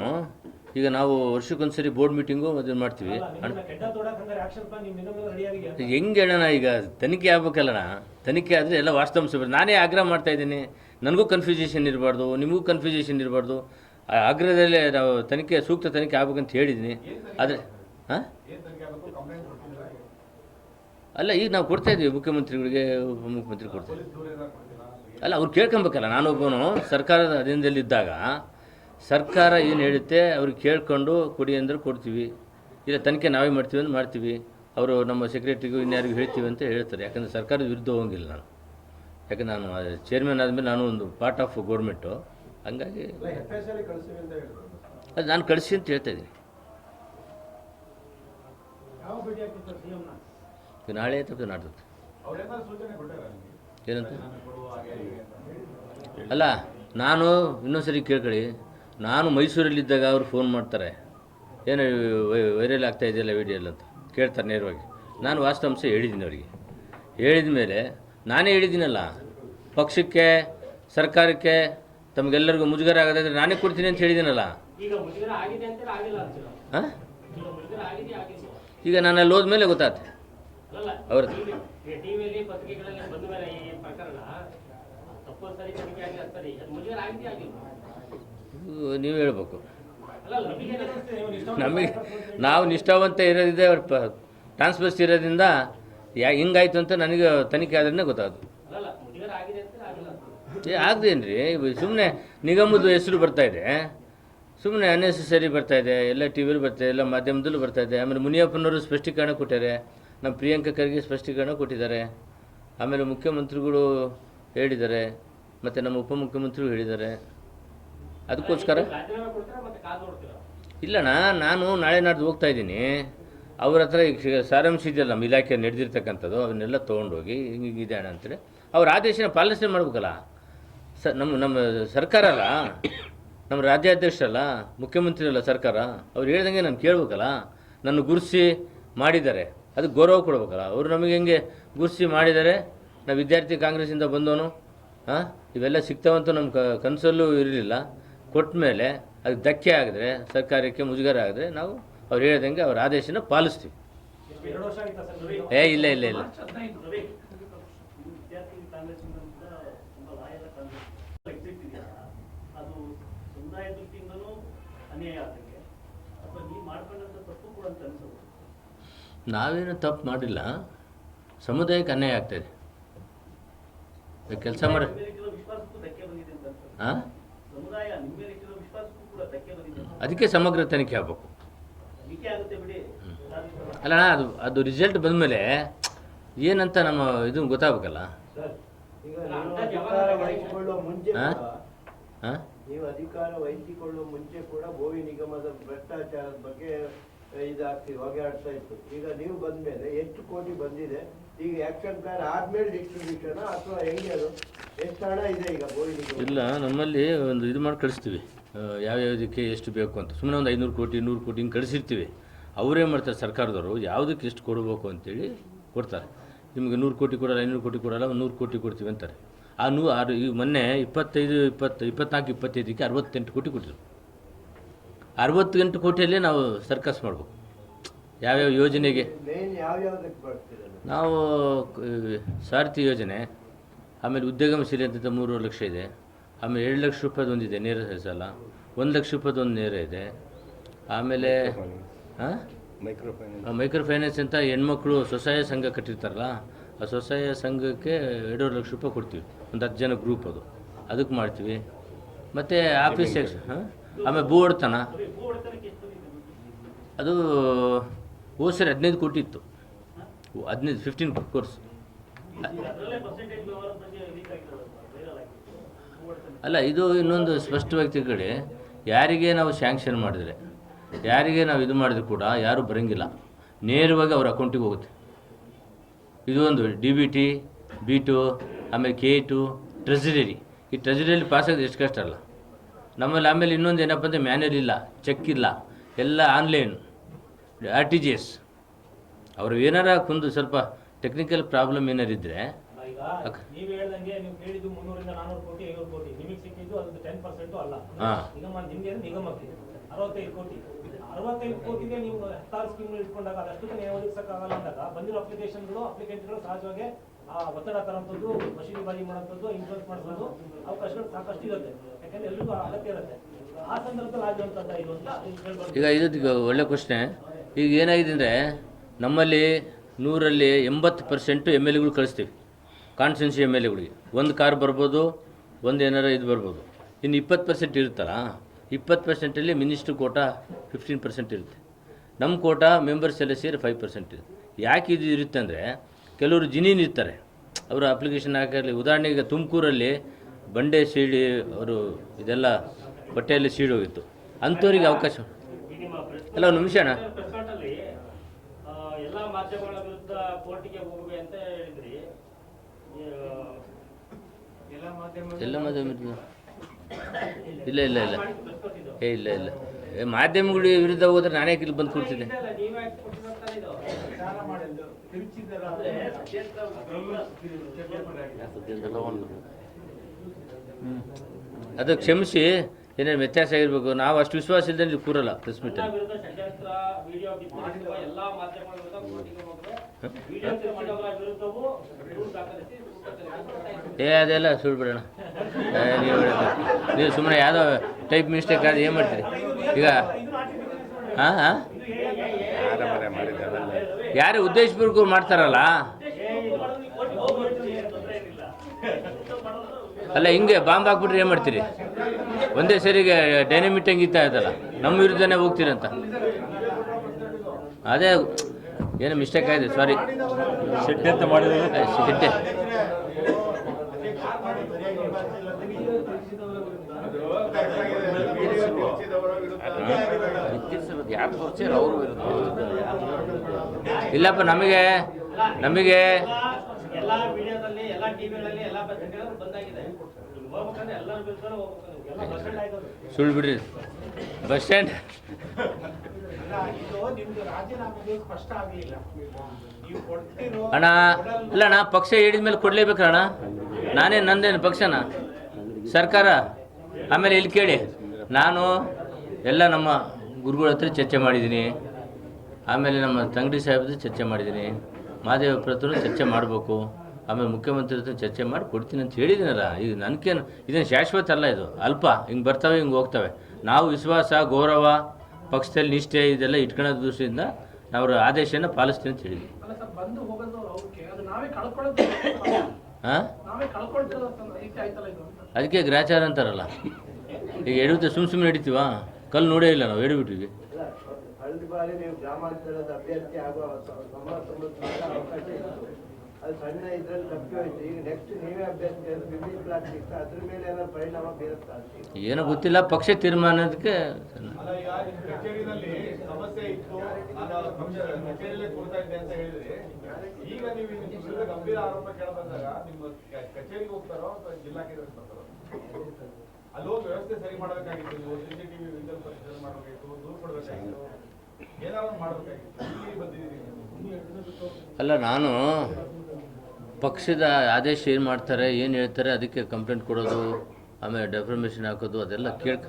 ಈಗ ನಾವು ವರ್ಷಕ್ಕೊಂದ್ಸರಿ ಬೋರ್ಡ್ ಮೀಟಿಂಗು ಅದನ್ನು ಮಾಡ್ತೀವಿ. ಹೆಂಗೆ ಹೇಳೋಣ ಈಗ? ತನಿಖೆ ಆಗ್ಬೇಕಲ್ಲಣ್ಣ? ತನಿಖೆ ಆದರೆ ಎಲ್ಲ ವಾಸ್ತವಾಂಶ ನಾನೇ ಆಗ್ರಹ ಮಾಡ್ತಾ ಇದ್ದೀನಿ. ನನಗೂ ಕನ್ಫ್ಯೂಷನ್ ಇರಬಾರ್ದು, ನಿಮಗೂ ಕನ್ಫ್ಯೂಷನ್ ಇರಬಾರ್ದು. ಆಗ್ರಹದಲ್ಲೇ ನಾವು ತನಿಖೆ, ಸೂಕ್ತ ತನಿಖೆ ಆಗ್ಬೇಕಂತ ಹೇಳಿದ್ದೀನಿ ಆದರೆ ಹಾಂ ಅಲ್ಲ, ಈಗ ನಾವು ಕೊಡ್ತಾ ಇದ್ದೀವಿ ಮುಖ್ಯಮಂತ್ರಿಗಳಿಗೆ, ಉಪಮುಖ್ಯಮಂತ್ರಿ ಕೊಡ್ತಾ ಇದ್ದೀವಿ ಪೊಲೀಸ್ ದೂರ ಏನಾದ್ರು ಕೊಡ್ತೀರಾ ಅಲ್ಲ, ಅವ್ರು ಕೇಳ್ಕೊಬೇಕಲ್ಲ, ನಾನೊಬ್ಬನು ಸರ್ಕಾರದ ಅಧೀನದಲ್ಲಿದ್ದಾಗ ಸರ್ಕಾರ ಏನು ಹೇಳುತ್ತೆ ಅವ್ರಿಗೆ ಕೇಳ್ಕೊಂಡು ಕೊಡಿ ಅಂದರೆ ಕೊಡ್ತೀವಿ. ಇಲ್ಲ, ತನಿಖೆ ನಾವೇ ಮಾಡ್ತೀವಿ ಅಂತ ಮಾಡ್ತೀವಿ. ಅವರು ನಮ್ಮ ಸೆಕ್ರೆಟ್ರಿಗೂ ಇನ್ಯಾರಿಗೂ ಹೇಳ್ತೀವಿ ಅಂತ ಹೇಳ್ತಾರೆ. ಯಾಕಂದರೆ ಸರ್ಕಾರದ ವಿರುದ್ಧ ಹೋಗಿಲ್ಲ ನಾನು. ಯಾಕಂದ್ರೆ ನಾನು ಚೇರ್ಮನ್ ಆದಮೇಲೆ ನಾನು ಒಂದು ಪಾರ್ಟ್ ಆಫ್ ಗೌರ್ಮೆಂಟು ಹಂಗಾಗಿ ಅದು ನಾನು ಕಳಿಸಿ ಅಂತ ಹೇಳ್ತಾ ಇದ್ದೀನಿ. ನಾಳೆ ಅಥವಾ ನಾಡ್ದು? ಏನಂತ? ಅಲ್ಲ, ನಾನು ಇನ್ನೊಂದ್ಸರಿ ಕೇಳ್ಕೊಳ್ಳಿ. ನಾನು ಮೈಸೂರಲ್ಲಿದ್ದಾಗ ಅವ್ರು ಫೋನ್ ಮಾಡ್ತಾರೆ. ಏನು ವೈರಲ್ ಆಗ್ತಾ ಇದೆಯಲ್ಲ ವಿಡಿಯೋ ಎಲ್ಲ ಅಂತ. ಕೇಳ್ತಾರೆ ನೇರವಾಗಿ. ನಾನು ವಾಸ್ತವಾಂಶ ಹೇಳಿದ್ದೀನಿ ಅವರಿಗೆ. ಹೇಳಿದ ಮೇಲೆ ನಾನೇ ಹೇಳಿದ್ದೀನಲ್ಲ ಪಕ್ಷಕ್ಕೆ ಸರ್ಕಾರಕ್ಕೆ ತಮಗೆಲ್ಲರಿಗೂ ಮುಜುಗರ ಆಗದಿದ್ರೆ ನಾನೇ ಕೊಡ್ತೀನಿ ಅಂತ ಹೇಳಿದ್ದೀನಲ್ಲ. ಹಾಂ? ಈಗ ನಾನು ಅಲ್ಲಿ ಹೋದ್ಮೇಲೆ ಗೊತ್ತಾಗ್ತದೆ ಅವ್ರ ಆಗಿಲ್ಲ ನೀವು ಹೇಳ್ಬೇಕು. ನಮಗೆ ನೀವು ನಿಷ್ಠಾವಂತ ಇರೋದಿದೆ ಟ್ರಾನ್ಸ್ಫರ್ಸ್ ಇರೋದ್ರಿಂದ ಯಾ ಹಿಂಗಾಯ್ತು ಅಂತ ನನಗೆ ತನಿಖೆ ಆದ್ರೆ ಗೊತ್ತಾಗುತ್ತೆ ಏ ಆಗದೇನ್ರಿ? ಸುಮ್ಮನೆ ನಿಗಮದ ಹೆಸರು ಬರ್ತಾ ಇದೆ. ಸುಮ್ಮನೆ ಅನ್ನೆಸೆಸರಿ ಬರ್ತಾ ಇದೆ ಎಲ್ಲ ಟಿ ವಿಲಿ ಬರ್ತಾ ಇದೆ ಎಲ್ಲ ಮಾಧ್ಯಮದಲ್ಲೂ ಬರ್ತಾ ಇದೆ. ಆಮೇಲೆ ಮುನಿಯಪ್ಪನವರು ಸ್ಪಷ್ಟೀಕರಣ ಕೊಟ್ಟಾರೆ. ನಮ್ಮ ಪ್ರಿಯಾಂಕ ಖರ್ಗೆ ಸ್ಪಷ್ಟೀಕರಣ ಕೊಟ್ಟಿದ್ದಾರೆ. ಆಮೇಲೆ ಮುಖ್ಯಮಂತ್ರಿಗಳು ಹೇಳಿದ್ದಾರೆ ಮತ್ತು ನಮ್ಮ ಉಪಮುಖ್ಯಮಂತ್ರಿಗಳು ಹೇಳಿದ್ದಾರೆ. ಅದಕ್ಕೋಸ್ಕರ? ಇಲ್ಲಣ್ಣ ನಾನು ನಾಳೆ ನಾಡ್ದು ಹೋಗ್ತಾ ಇದ್ದೀನಿ. ಅವ್ರ ಹತ್ರ ಈಗ ಸಾರಾಂಶ ಇದೆಯಲ್ಲ ನಮ್ಮ ಇಲಾಖೆ ನಡೆದಿರ್ತಕ್ಕಂಥದ್ದು ಅವನ್ನೆಲ್ಲ ತೊಗೊಂಡೋಗಿ ಹಿಂಗೆ ಅಣ್ಣ ಅಂತೇಳಿ ಅವ್ರ ಆದೇಶನ ಪಾಲನೆ ಮಾಡ್ಬೇಕಲ್ಲ? ಸ ನಮ್ಮ ನಮ್ಮ ಸರ್ಕಾರ ಅಲ್ಲ? ನಮ್ಮ ರಾಜ್ಯಾಧ್ಯಕ್ಷರಲ್ಲ? ಮುಖ್ಯಮಂತ್ರಿ ಅಲ್ಲ ಸರ್ಕಾರ? ಅವ್ರು ಹೇಳ್ದಂಗೆ ನಾನು ಕೇಳ್ಬೇಕಲ್ಲ? ನನ್ನ ಗುರುಸಿ ಮಾಡಿದ್ದಾರೆ. ಅದಕ್ಕೆ ಗೌರವ ಕೊಡ್ಬೇಕಲ್ಲ? ಅವರು ನಮಗೆ ಹೆಂಗೆ ಗುರುಸಿ ಮಾಡಿದ್ದಾರೆ? ನಾವು ವಿದ್ಯಾರ್ಥಿ ಕಾಂಗ್ರೆಸ್ಸಿಂದ ಬಂದವನು ಹಾಂ ಇವೆಲ್ಲ ಸಿಗ್ತಾವಂತೂ ನಮ್ಮ ಕನಸಲ್ಲೂ ಇರಲಿಲ್ಲ. ಕೊಟ್ಟ ಮೇಲೆ ಅದು ಧಕ್ಕೆ ಆಗಿದ್ರೆ, ಸರ್ಕಾರಕ್ಕೆ ಮುಜುಗರ ಆಗಿದ್ರೆ ನಾವು ಅವ್ರು ಹೇಳ್ದಂಗೆ ಅವ್ರ ಆದೇಶನ ಪಾಲಿಸ್ತೀವಿ. ಏ ಇಲ್ಲ ಇಲ್ಲ ಇಲ್ಲ. ನಾವೇನು ತಪ್ಪು ಮಾಡಿಲ್ಲ. ಸಮುದಾಯಕ್ಕೆ ಅನ್ಯಾಯ ಆಗ್ತಾಯಿದೆ ಕೆಲಸ ಮಾಡಿ. ಅದಕ್ಕೆ ಸಮಗ್ರ ತನಿಖೆ ಆಗಬೇಕು ಅಲ್ಲ ಅದು ಅದು ರಿಸಲ್ಟ್ ಬಂದಮೇಲೆ ಏನಂತ ನಮ್ಮ ಇದು ಗೊತ್ತಾಗಬೇಕಲ್ಲ? ಈಗ ನೀವು ಅಧಿಕಾರ ಬೇಕಾದ್ರೆ ವಹಿಸಿಕೊಳ್ಳುವ ಮುಂಚೆ ಕೂಡ ಹಾಂ? ನೀವು ಅಧಿಕಾರ ವಹಿಸಿಕೊಳ್ಳುವ ಮುಂಚೆ ಕೂಡ ಬೋವಿ ನಿಗಮದ ಭ್ರಷ್ಟಾಚಾರದ ಬಗ್ಗೆ ಇದಾಗ್ತಿ ಹೊಗೆಯಾಡ್ತಾ ಇತ್ತು. ಈಗ ನೀವು ಬಂದ್ಮೇಲೆ ಎಷ್ಟು ಕೋಟಿ ಬಂದಿದೆ ಈಗ ಆಕ್ಷನ್ ಪ್ಲಾನ್ ಆದ್ಮೇಲೆ ಡಿಸ್ಟ್ರಿಬ್ಯೂಷನ್ ಅಥವಾ ಹೆಂಗೆ ಅದು? ಎಷ್ಟು ಹಣ ಇದೆ ಈಗ ಭೂಮಿ ನಿಗಮ ಇಲ್ಲ ನಮ್ಮಲ್ಲಿ ಒಂದು ಇದು ಮಾಡಿ ಕಳಿಸ್ತೀವಿ. ಯಾವ್ಯಾವುದಕ್ಕೆ ಎಷ್ಟು ಬೇಕು ಅಂತ. ಸುಮ್ಮನೆ ಒಂದು ಐನೂರು ಕೋಟಿ ನೂರು ಕೋಟಿ ಹಿಂಗೆ ಕಳಿಸಿರ್ತೀವಿ. ಅವರೇ ಮಾಡ್ತಾರೆ ಸರ್ಕಾರದವರು ಯಾವುದಕ್ಕೆ ಎಷ್ಟು ಕೊಡಬೇಕು ಅಂತೇಳಿ ಕೊಡ್ತಾರೆ. ನಿಮಗೆ ನೂರು ಕೋಟಿ ಕೊಡಲ್ಲ ಐನೂರು ಕೋಟಿ ಕೊಡಲ್ಲ ಒಂದು ನೂರು ಕೋಟಿ ಕೊಡ್ತೀವಿ ಅಂತಾರೆ. ಆ ನೂ ಆರು ಈ ಮೊನ್ನೆ ಇಪ್ಪತ್ತೈದು ಇಪ್ಪತ್ತು ಇಪ್ಪತ್ನಾಲ್ಕು ಇಪ್ಪತ್ತೈದಕ್ಕೆ ಅರವತ್ತೆಂಟು ಕೋಟಿ ಕೊಟ್ಟಿದ್ರು. ಅರವತ್ತೆಂಟು ಕೋಟಿಯಲ್ಲೇ ನಾವು ಸರ್ಕಸ್ ಮಾಡಬೇಕು. ಯಾವ್ಯಾವ ಯೋಜನೆಗೆ? ನಾವು? ಸಾರಥಿ ಯೋಜನೆ ಆಮೇಲೆ ಉದ್ಯೋಗಮಶೀಲ ಅಂತ ಮೂರುವರೆ ಲಕ್ಷ ಇದೆ. ಆಮೇಲೆ ಎರಡು ಲಕ್ಷ ರೂಪಾಯಿದು ಒಂದಿದೆ ನೇರ ಸಲ ಒಂದು ಲಕ್ಷ ರೂಪಾಯಿದು ಒಂದು ನೇರ ಇದೆ. ಆಮೇಲೆ ಹಾಂ? ಮೈಕ್ರೋ ಫೈನಾನ್ಸ್ ಅಂತ ಹೆಣ್ಮಕ್ಳು ಸ್ವಸಹಾಯ ಸಂಘ ಕಟ್ಟಿರ್ತಾರಲ್ಲ ಆ ಸ್ವಸಹಾಯ ಸಂಘಕ್ಕೆ ಎರಡೂವರೆ ಲಕ್ಷ ರೂಪಾಯಿ ಕೊಡ್ತೀವಿ. ಒಂದು ಹತ್ತು ಜನ ಗ್ರೂಪ್ ಅದು. ಅದಕ್ಕೆ ಮಾಡ್ತೀವಿ. ಮತ್ತು ಆಫೀಸ್ ಎಕ್ಸ್ ಹಾಂ? ಆಮೇಲೆ ಭೂ ಬಂದಿದೆ ಅದು ಹೋದ ಸರಿ ಹದಿನೈದು ಕೋಟಿ ಇತ್ತು. ಹದಿನೈದು ಫಿಫ್ಟೀನ್ ಕೋರ್ಸ್ ಅದರಲ್ಲೇ ಪರ್ಸೆಂಟೇಜ್ ವ್ಯವಹಾರದ ಬಗ್ಗೆ ಲೀಕ್ ಆಗಿರೋದು ವೈರಲ್ ಆಗಿತ್ತು ಭೂ ಒಡೆತನ ಅಲ್ಲ, ಇದು ಇನ್ನೊಂದು ಸ್ಪಷ್ಟವಾಗಿ ತಿಳ್ಕೊಳ್ಳಿ ಯಾರಿಗೆ ನಾವು ಸ್ಯಾಂಕ್ಷನ್ ಮಾಡಿದ್ರೆ, ಯಾರಿಗೆ ನಾವು ಇದು ಮಾಡಿದ್ರು ಕೂಡ ಯಾರೂ ಬರೋಂಗಿಲ್ಲ. ನೇರವಾಗಿ ಅವ್ರ ಅಕೌಂಟಿಗೆ ಹೋಗುತ್ತೆ. ಇದು ಒಂದು D B T B two ಆಮೇಲೆ ಕೆ ಟು ಟ್ರೆಜರಿ ಈ ಟ್ರೆಜರಿಯಲ್ಲಿ ಪಾಸ್ ಆಗೋದು ಎಷ್ಟು ಕಷ್ಟ ಅಲ್ಲ. ನಮ್ಮಲ್ಲಿ ಆಮೇಲೆ ಇನ್ನೊಂದು ಏನಪ್ಪ ಅಂದರೆ ಮ್ಯಾನ್ಯಲ್ ಇಲ್ಲ ಚೆಕ್ ಇಲ್ಲ, ಎಲ್ಲ online R T G S ಅವರು ಏನಾರ ಕುಂದು ಸ್ವಲ್ಪ ಟೆಕ್ನಿಕಲ್ ಪ್ರಾಬ್ಲಮ್ ಏನಾರು ಇದ್ದರೆ ಈಗ ಅಕ್ಕ. ನೀವು ಹೇಳ್ದಂಗೆ ನೀವು ಕೇಳಿದ್ದು ಮುನ್ನೂರಿಂದ ನಾನೂರು ಕೋಟಿ ಐನೂರು ಕೋಟಿ. ನಿಮಗೆ ಸಿಕ್ಕಿದ್ದು ಅದು ಟೆನ್ ಪರ್ಸೆಂಟ್ ಅಲ್ಲ. ನಿಗಮ ನಿಮ್ಗೆ ನಿಗಮಕ್ಕೆ ಅರವತ್ತೈದು ಕೋಟಿ. ಅರವತ್ತೈದು ಕೋಟಿಗೆ ನೀವು ಹತ್ತಾರು ಸ್ಕೀಮ್ ಇಟ್ಕೊಂಡಾಗ ಅದಷ್ಟು ನೀವು ಒದಗಿಸಕ್ಕಾಗಲ್ಲ ಅಂದಾಗ ಬಂದಿರೋ ಅಪ್ಲಿಕೇಶನ್ಗಳು ಅಪ್ಲಿಕೆಂಟ್ಗಳು ಸಹಜವಾಗಿ ಆ ಒತ್ತಡ ತರೋಂಥದ್ದು ಮಷೀನಿ ಬಾಜಿ ಮಾಡೋಂಥದ್ದು ಇನ್ಶೂರೆನ್ಸ್ ಮಾಡಿಸೋದು ಅವಕಾಶಗಳು ಸಾಕಷ್ಟು ಇರುತ್ತೆ. ಯಾಕಂದ್ರೆ ಎಲ್ರಿಗೂ ಅಗತ್ಯ ಇರುತ್ತೆ. ಆ ಸಂದರ್ಭದಲ್ಲಿ ಆಗುವಂಥದ್ದು ಇದು ಅಂತ ಈಗ ಇದಕ್ಕೆ ಒಳ್ಳೆ ಪ್ರಶ್ನೆ ಈಗ ಏನಾಗಿದೆ ಅಂದರೆ ನಮ್ಮಲ್ಲಿ ನೂರಲ್ಲಿ ಎಂಬತ್ತು ಪರ್ಸೆಂಟ್ ಎಂ ಎಲ್ ಎಗಳು ಕಳಿಸ್ತೀವಿ. ಕಾನ್ಸ್ಟೆನ್ಸಿ ಎಂ ಎಲ್ ಎಗಳಿಗೆ ಒಂದು ಕಾರ್ ಬರ್ಬೋದು, ಒಂದು ಏನಾರ ಇದು ಬರ್ಬೋದು. ಇನ್ನು ಇಪ್ಪತ್ತು ಪರ್ಸೆಂಟ್ ಇರುತ್ತಲ್ಲ, ಇಪ್ಪತ್ತು ಪರ್ಸೆಂಟಲ್ಲಿ ಮಿನಿಸ್ಟ್ರ್ ಕೋಟಾ ಫಿಫ್ಟೀನ್ ಪರ್ಸೆಂಟ್ ಇರುತ್ತೆ. ನಮ್ಮ ಕೋಟಾ ಮೆಂಬರ್ಸ್ ಎಲ್ಲ ಸೇರಿ ಫೈವ್ ಪರ್ಸೆಂಟ್ ಇರುತ್ತೆ. ಯಾಕೆ ಇದು ಇರುತ್ತೆ ಅಂದರೆ, ಕೆಲವರು ಜಿನೀನ್ ಇರ್ತಾರೆ. ಅವರು ಅಪ್ಲಿಕೇಶನ್ ಹಾಕಿರಲಿ ಉದಾಹರಣೆಗೆ ತುಮಕೂರಲ್ಲಿ ಬಂಡೆ ಸೀಡಿ ಅವರು ಇದೆಲ್ಲ ಬಟ್ಟೆಯಲ್ಲಿ ಸೀಳೋಗಿತ್ತು ಅಂಥವ್ರಿಗೆ ಅವಕಾಶ ಅಲ್ಲ, ಒಂದು ನಿಮಿಷ ಅಣ್ಣ. ಎಲ್ಲ ಕೋರ್ಟಿಗೆ ಹೋಗುವೆ ಅಂತ ಹೇಳಿದ್ರಿ. ಎಲ್ಲ ಮಾಧ್ಯಮ ಇಲ್ಲ ಇಲ್ಲ ಇಲ್ಲ. ಏ ಇಲ್ಲ ಇಲ್ಲ. ಮಾಧ್ಯಮಗಳ ವಿರುದ್ಧ ಹೋದ್ರೆ ನಾನೇ ಇಲ್ಲಿ ಬಂದು ನೀವೇ ಕೊಟ್ಟಿರ್ತಾನೆ ಅದು ಕ್ಷಮಿಸಿ ಏನೇನು ವ್ಯತ್ಯಾಸ ಆಗಿರ್ಬೇಕು. ನಾವು ಅಷ್ಟು ವಿಶ್ವಾಸ ಇಲ್ಲದೆ ಇಲ್ಲಿ ಕೂರಲ್ಲ ಪ್ರೆಸ್ ಬಿತ್ತರಿಸುವ ಎಲ್ಲಾ ಮಾಧ್ಯಮಗಳ ವಿರುದ್ಧ ಕೋರ್ಟಿಗೆ ಹೋಗುವೆ ವಿಡಿಯೋ ಬಿತ್ತರಿಸಿದವರ ವಿರುದ್ಧವೂ ದೂರು ದಾಖಲಿಸಿ ಸೂಕ್ತ ಕ್ರಮ ಏ ಅದೆಲ್ಲ ಸುಳ್ಳು ಬಿಡೋಣ. ನೀವು ನೀವು ಸುಮ್ಮನೆ ಯಾವುದೋ ಟೈಪ್ ಮಿಸ್ಟೇಕ್ ಆದ್ರೆ ಏನು ಮಾಡ್ತೀರಿ? ಈಗ ಹಾಂ ಹಾಂ ಯಾರು ಉದ್ದೇಶಪೂರ್ವಕ ಮಾಡ್ತಾರಲ್ಲ? ಅಲ್ಲ ಹಿಂಗೆ ಬಾಂಬ್ ಹಾಕ್ಬಿಟ್ರೆ ಏನು ಮಾಡ್ತೀರಿ? ಒಂದೇ ಸರಿಗೆ ಡೈನಮಿಟ್ ಹಂಗಿತ್ತಾ ಇದಲ್ಲ ನಮ್ಮ ವಿರುದ್ಧನೇ ಹೋಗ್ತೀರಂತ ಅದೇ ಏನು ಮಿಸ್ಟೇಕ್ ಆಗಿದೆ ಸಾರಿ ಅಂತ ಮಾಡಿದ್ರೆ. ಸಿಟ್ಟೆ ಯಾರು ತೋರಿಸಿರ ಅವರು ಇಲ್ಲಪ್ಪ ನಮಗೆ ನಮಗೆ ಎಲ್ಲಾ ವಿಡಿಯೋದಲ್ಲಿ ಎಲ್ಲಾ ಟಿವಿಗಳಲ್ಲಿ ಎಲ್ಲಾ ಪತ್ರಿಕೆಗಳು ಬಂದಾಗಿದೆ ನೀವು ಹೋಗ್ಬೇಕಂದ್ರೆ ಎಲ್ಲರ ವಿರುದ್ಧ ಹೋಗ್ಬೇಕು ಎಲ್ಲ ಬಸ್ ನಮಗೆ ನಮಗೆ ಸುಳ್ಳು ಬಿಡ್ರಿ. Bus stand. ಅಣ್ಣ ಇಲ್ಲ ಅಣ್ಣ ಪಕ್ಷ ಹೇಳಿದ ಮೇಲೆ ಕೊಡಲೇಬೇಕು ಅಣ್ಣ? ನಾನೇ ನಂದೇನು ಪಕ್ಷನ? ಸರ್ಕಾರ? ಆಮೇಲೆ ಇಲ್ಲಿ ಕೇಳಿ. ನಾನು ಎಲ್ಲ ನಮ್ಮ ಗುರುಗಳ ಹತ್ರ ಚರ್ಚೆ ಮಾಡಿದ್ದೀನಿ. ಆಮೇಲೆ ನಮ್ಮ ತಂಗಡಿ ಸಾಹೇಬ್ದು ಚರ್ಚೆ ಮಾಡಿದ್ದೀನಿ. ಮಹಾದೇವಪ್ರ ಹತ್ರ ಚರ್ಚೆ ಮಾಡಬೇಕು. ಆಮೇಲೆ ಮುಖ್ಯಮಂತ್ರಿ ಹತ್ರ ಚರ್ಚೆ ಮಾಡಿ ಕೊಡ್ತೀನಿ ಅಂತ ಹೇಳಿದ್ದೀನಲ್ಲ. ಇದು ನನಗೇನು ಇದೇನು ಶಾಶ್ವತ ಅಲ್ಲ ಇದು. ಅಲ್ಪ ಹಿಂಗೆ ಬರ್ತವೆ ಹಿಂಗೆ ಹೋಗ್ತವೆ. ನಾವು ವಿಶ್ವಾಸ ಗೌರವ ಪಕ್ಷದಲ್ಲಿ ನಿಷ್ಠೆ ಇದೆಲ್ಲ ಇಟ್ಕೊಳ್ಳೋದು ದೃಷ್ಟಿಯಿಂದ ನಾವು ಅವ್ರ ಆದೇಶನ ಪಾಲಿಸ್ತೀನಿ ಅಂತ ಹೇಳಿದ್ವಿ ಹಾಂ? ಅದಕ್ಕೆ ಗ್ರಾಚಾರ ಅಂತಾರಲ್ಲ. ಈಗ ಎಡುತ್ತೆ ಸುಮ್ಮ ಸುಮ್ಮನೆ ಹಿಡಿತೀವಾ ಕಲ್ಲು ನೋಡೇ ಇಲ್ಲ ನಾವು ಹೇಳಿಬಿಟ್ಟಿವಿ ಅಲ್ಲ, ಕಳೆದ ಬಾರಿ ನೀವು ಗ್ರಾಮಾಂತರದ ಅಭ್ಯರ್ಥಿ ಆಗುವ ತೊಂಬತ್ತೊಂಬತ್ತು ಅವಕಾಶ ಇತ್ತು. ಅದು ಸಣ್ಣ ಇದ್ರಲ್ಲಿ ತಪ್ಪಿ ಹೋಯ್ತು. ಈಗ ನೆಕ್ಸ್ಟ್ ನೀವೇ ಅಭ್ಯರ್ಥಿ ಅದು ಬಿಬಿ ಬ್ಲಾಕ್ ಸಿಕ್ತ ಅದ್ರ ಮೇಲೆ ಏನಾದ್ರು ಪರಿಣಾಮ ಬೀರುತ್ತಾ? ಅಂತ ಏನೋ ಗೊತ್ತಿಲ್ಲ ಪಕ್ಷ ತೀರ್ಮಾನದಕ್ಕೆ ಅಲ್ಲ ಈಗ ನಿಮ್ ಕಚೇರಿನಲ್ಲಿ ಸಮಸ್ಯೆ ಇತ್ತು ನಾನು ಪಕ್ಷ ಕಚೇರಿಯಲ್ಲೇ ಕೊಡ್ತಾ ಇದ್ದೆ ಅಂತ ಹೇಳಿದ್ರಿ ಈಗ ನೀವು ನಿಮ್ಮ ವಿರುದ್ಧ ಗಂಭೀರ ಆರೋಪ ಕೇಳ ಬಂದಾಗ ನಿಮ್ಮ ಕ- ಕಚೇರಿಗೆ ಹೋಗ್ತಾರೋ ಅಥವಾ ಜಿಲ್ಲಾ ಕೇಂದ್ರಕ್ಕೆ ಬರ್ತಾರೋ ಅಲ್ಲಿ ಹೋಗಿ ವ್ಯವಸ್ಥೆ ಸರಿ ಮಾಡಬೇಕಾಗಿತ್ತು ನೀವು? ಸಿಸಿಟಿವಿ ವಿಜುವಲ್ ಪರಿಶೀಲನೆ ಮಾಡಬೇಕು ದೂರು ಕೊಡಬೇಕಾಗಿತ್ತು ಏನಾದ್ರು ಮಾಡಬೇಕಾಗಿತ್ತು ಇಲ್ಲಿ ಬಂದಿದ್ದೀರಿ ಅಲ್ಲ ನಾನು ಪಕ್ಷದ ಆದೇಶ ಏನು ಮಾಡ್ತಾರೆ ಏನು ಹೇಳ್ತಾರೆ ಅದಕ್ಕೆ ಕಂಪ್ಲೇಂಟ್ ಕೊಡೋದು ಆಮೇಲೆ ಡೆಫರ್ಮೇಷನ್ ಹಾಕೋದು ಅದೆಲ್ಲ ಕೇಳ್ಕ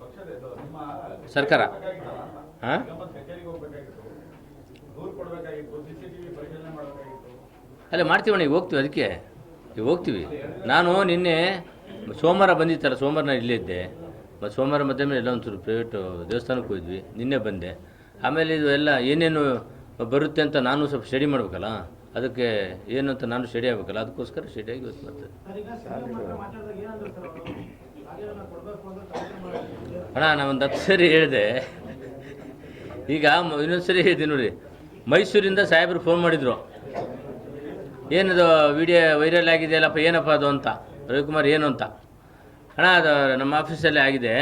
ಪಕ್ಷದ ನಿಮ್ಮ ಸರ್ಕಾರ. ಹಾಂ? ಅಲ್ಲೇ ಮಾಡ್ತೀವಣ್ಣ ಈಗ ಹೋಗ್ತೀವಿ ಅದಕ್ಕೆ. ಈಗ ಹೋಗ್ತೀವಿ. ನಾನು ನಿನ್ನೆ ಸೋಮವಾರ ಬಂದಿತ್ತಲ್ಲ ಸೋಮವಾರ ನಾನು ಇಲ್ಲೇ ಇದ್ದೆ. ಮತ್ತು ಸೋಮವಾರ ಮಧ್ಯಾಹ್ನ ಎಲ್ಲ ಒಂಚೂರು ಪ್ರೈವೇಟು ದೇವಸ್ಥಾನಕ್ಕೆ ಹೋದ್ವಿ, ನಿನ್ನೆ ಬಂದೆ. ಆಮೇಲೆ ಇದು ಎಲ್ಲ ಏನೇನು ಬರುತ್ತೆ ಅಂತ ನಾನು ಸ್ವಲ್ಪ ಸ್ಟಡಿ ಮಾಡಬೇಕಲ್ಲ, ಅದಕ್ಕೆ ಏನು ಅಂತ ನಾನು ಸ್ಟಡಿ ಆಗಬೇಕಲ್ಲ, ಅದಕ್ಕೋಸ್ಕರ ಸ್ಟಡಿ ಆಗಿ ಇವತ್ತು ಬರ್ತದೆ ಸರ್ ಈಗ ಸಿಎಂ ಹತ್ರ ಮಾತಾಡಿದಾಗ ಏನಂದ್ರು ಸರ್ ಅವರು ರಾಜೀನಾಮೆ ಕೊಡಬೇಕು ಅಂತ ತನಿಖೆ ಮಾಡಿ ಅಣ್ಣ, ನಾನು ಒಂದು ಹತ್ತು ಸರಿ ಹೇಳಿದೆ. ಈಗ ಇನ್ನೊಂದು ಸರಿ ಹೇಳಿದೆ ನೋಡಿ. ಮೈಸೂರಿಂದ ಸಾಹೇಬರು ಫೋನ್ ಮಾಡಿದರು. ಏನದು ವಿಡಿಯೋ ವೈರಲ್ ಆಗಿದೆಯಲ್ಲಪ್ಪ, ಏನಪ್ಪ ಅದು ಅಂತ. ರವಿಕುಮಾರ್ ಏನು ಅಂತ? ಅಣ್ಣ, ಅದು ನಮ್ಮ ಆಫೀಸಲ್ಲೇ ಆಗಿದೆ.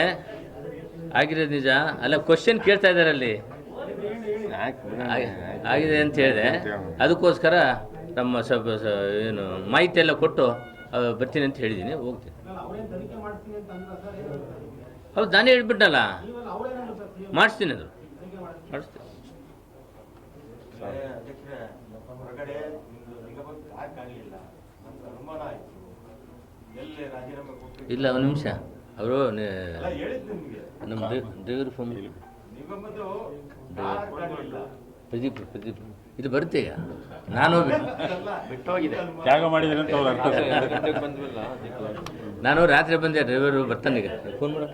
ಆಗಿರೋದು ನಿಜ. ಅಲ್ಲ ಕ್ವಶನ್ ಕೇಳ್ತಾ ಇದ್ದಾರೆ ಅಲ್ಲಿ. ಆಗಿದೆ ಅಂತ ಹೇಳಿದೆ. ಅದಕ್ಕೋಸ್ಕರ ನಮ್ಮ ಸ್ವಲ್ಪ ಏನು, ಮಾಹಿತಿ ಎಲ್ಲ ಕೊಟ್ಟು ಬರ್ತೀನಿ ಅಂತ ಹೇಳಿದ್ದೀನಿ. ಹೋಗ್ತೀನಿ. ಹೌದು, ನಾನೇ ಹೇಳ್ಬಿಟ್ಟಲ್ಲ ಮಾಡಿಸ್ತೀನಿ ಅದು. ಮಾಡಿಸ್ತೀನಿ. ಹೊರಗಡೆ ಇಲ್ಲ ಒಂದು ನಿಮಿಷ. ಅವರು ನಮ್ಮ ಡ್ರೈವರ್ ಫೋನ್ ಪ್ರದೀಪ್ ಪ್ರದೀಪ್. ಇದು ಬರುತ್ತೆ ಈಗ. ನಾನು ಬಿಟ್ಟೋಗಿದೆ. ತ್ಯಾಗ ಮಾಡಿದ್ರೆ ಅಂತ ಅವ್ರ ಅರ್ಥ. ನಾನು ರಾತ್ರಿ ಬಂದೆ ಡ್ರೈವರು ಬರ್ತಾನೆ ಈಗ. ಫೋನ್ ಮಾಡ.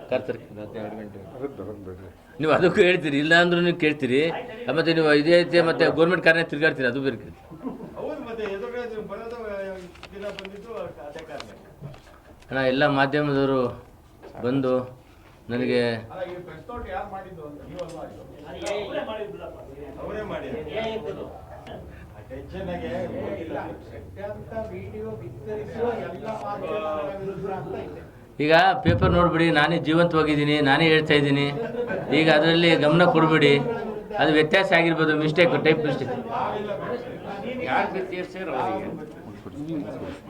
ನೀವು ಅದಕ್ಕೂ ಹೇಳ್ತೀರಿ. ಇಲ್ಲ ಅಂದ್ರೂ ನೀವು ಕೇಳ್ತೀರಿ. ಮತ್ತೆ ನೀವು ಇದೇ ಐತೆ ಮತ್ತೆ ಗೌರ್ಮೆಂಟ್ ಕಾರ್ನೇ ತಿರ್ಗಾಡ್ತೀರಿ? ಅದು ಬೇರೆ ಕೇಳ್ತೀರಿ ಹೌದು ಮತ್ತೆ ಎದುರುಗಡೆ ನೀವು ಬರೋದು ಅಣ್ಣ ಎಲ್ಲ ಮಾಧ್ಯಮದವರು ಬಂದು ನನಗೆ ಅಲ್ಲ ಈ ಪ್ರೆಸ್ ನೋಟ್ ಯಾರು ಮಾಡಿದ್ದು ಅಂತ ನೀವಲ್ವಾ ಇದು? ಅವರೇ ಮಾಡಿದ್ರಪ್ಪ. ಅವರೇ ಮಾಡಿದ್ರು. ಏ ಇರ್ತದೆ. ಆ ಟೆನ್ಷನ್ ಆಗಿ ಹೋಗಿಲ್ಲ ಸತ್ಯಾಂಶ ವಿಡಿಯೋ ಬಿತ್ತರಿಸುವ ಎಲ್ಲ ಮಾಧ್ಯಮದವರು ಬಂದು ನನಗೆ ಈಗ ಪೇಪರ್ ನೋಡ್ಬಿಡಿ, ನಾನೇ ಜೀವಂತವಾಗಿದ್ದೀನಿ, ನಾನೇ ಹೇಳ್ತಾ ಇದ್ದೀನಿ. ಈಗ ಅದರಲ್ಲಿ ಗಮನ ಕೊಡಬೇಡಿ. ಅದು ವ್ಯತ್ಯಾಸ ಆಗಿರ್ಬೋದು ಮಿಸ್ಟೇಕ್ ಟೈಪ್ ಮಿಸ್ಟೇಕ್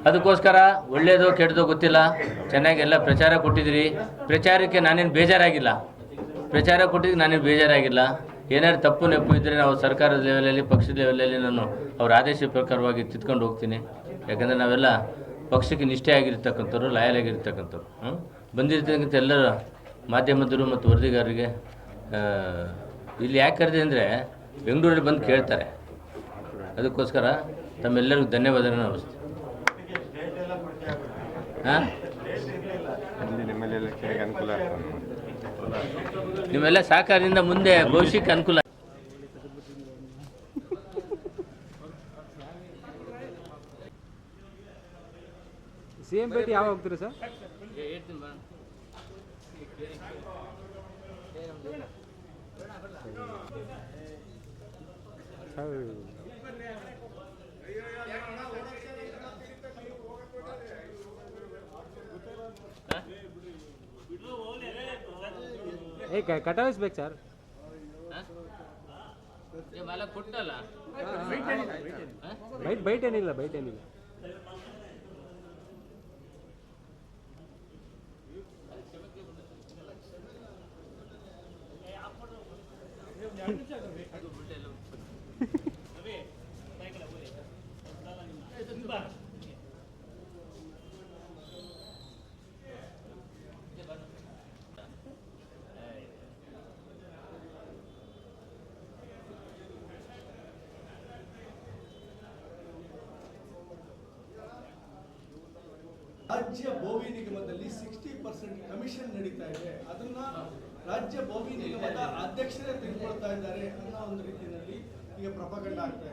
ಅದಕ್ಕೋಸ್ಕರ ಒಳ್ಳೇದು ಕೆಟ್ಟದೋ ಗೊತ್ತಿಲ್ಲ. ಚೆನ್ನಾಗಿ ಎಲ್ಲ ಪ್ರಚಾರ ಕೊಟ್ಟಿದ್ದೀರಿ. ಪ್ರಚಾರಕ್ಕೆ ನಾನೇನು ಬೇಜಾರಾಗಿಲ್ಲ. ಪ್ರಚಾರ ಕೊಟ್ಟಿದ್ದು ನಾನೇನು ಬೇಜಾರಾಗಿಲ್ಲ. ಏನಾದ್ರು ತಪ್ಪು ನೆಪ್ಪು ಇದ್ದರೆ ನಾವು ಸರ್ಕಾರದ ಲೆವೆಲಲ್ಲಿ ಪಕ್ಷದ ಲೆವೆಲಲ್ಲಿ ನಾನು ಅವ್ರ ಆದೇಶ ಪ್ರಕಾರವಾಗಿ ತಿದ್ಕೊಂಡು ಹೋಗ್ತೀನಿ. ಯಾಕಂದರೆ ನಾವೆಲ್ಲ ಪಕ್ಷಕ್ಕೆ ನಿಷ್ಠೆ ಆಗಿರ್ತಕ್ಕಂಥವ್ರು, ಲಾಯಲ್ ಆಗಿರ್ತಕ್ಕಂಥವ್ರು. ಹ್ಞೂ ಬಂದಿರ್ತಕ್ಕಂಥ ಎಲ್ಲರ ಮಾಧ್ಯಮದವರು ಮತ್ತು ವರದಿಗಾರರಿಗೆ ಇಲ್ಲಿ ಯಾಕೆ ಕರೆದೆ ಅಂದರೆ ಬೆಂಗಳೂರಲ್ಲಿ ಬಂದು ಕೇಳ್ತಾರೆ. ಅದಕ್ಕೋಸ್ಕರ ತಮ್ಮೆಲ್ಲರಿಗೂ ಧನ್ಯವಾದಗಳನ್ನು ಅನಿಸ್ತೀನಿ. ಹಾಂ? ನಿಮ್ಮೆಲ್ಲ ಸಹಕಾರದಿಂದ ಮುಂದೆ ಭವಿಷ್ಯಕ್ಕೆ ಅನುಕೂಲ ಸಿ ಎಂ ಭೇಟಿ ಯಾವಾಗ ಹೋಗ್ತೀರಾ ಸರ್? ಏ ಕಟಾಯಿಸ್ಬೇಕು ಸರ್ ಕೊಟ್ಟಲ್ಲ ಬೈಟ್ ಬೈಟ್ ಏನಿಲ್ಲ ಬೈಟ್ ಏನಿಲ್ಲ ರಾಜ್ಯ ಭೋವಿ ನಿಗಮದಲ್ಲಿ ಸಿಕ್ಸ್ಟಿ ಪರ್ಸೆಂಟ್ ಕಮಿಷನ್ ನಡೀತಾ ಇದೆ. ಅದನ್ನ ರಾಜ್ಯ ಭೋವಿ ನಿಗಮದ ಅಧ್ಯಕ್ಷರೇ ತೆಗೆದುಕೊಳ್ತಾ ಇದ್ದಾರೆ ಅನ್ನೋ ಒಂದು ರೀತಿಯಲ್ಲಿ ಈಗ ಪ್ರಪಗಂಡ ಆಗ್ತಾ